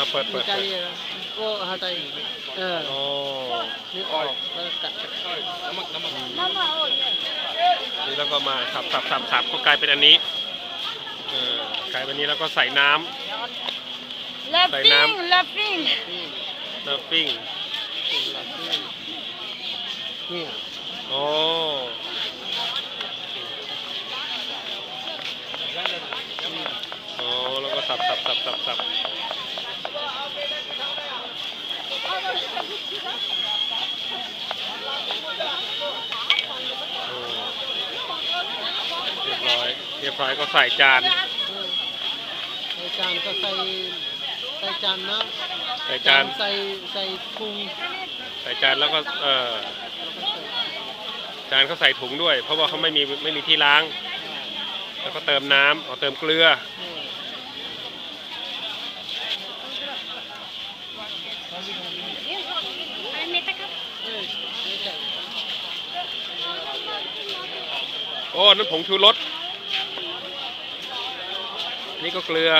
อะเปิดเปิด Ini เปิด kali ya. Oh, hatai. Eh, อ๋อ ni oh, แล้วกัดนี่แล้วก็มาสับสับสับสับก็กลายเป็นอันนี้เออกลายเป็นนี้แล้วก็ใส่น้ำ Tại Nam. Laughing, laughing. น้ำปิ้งนี่อ๋ออ๋อแล้วก็สับสับสับสับสับ เรียบร้อย เรียบร้อยก็ใส่จาน ใส่จานก็ใส่ใส่จานนะใส่จาน ใส่ใส่พุง ใส่จานแล้วก็เออจานเขาใส่ถุงด้วย เพราะว่าเขาไม่มีไม่มีที่ล้าง แล้วก็เติมน้ำเอาเติมเกลือ โอ้นั่นผงชูรส นี่ก็เกลือ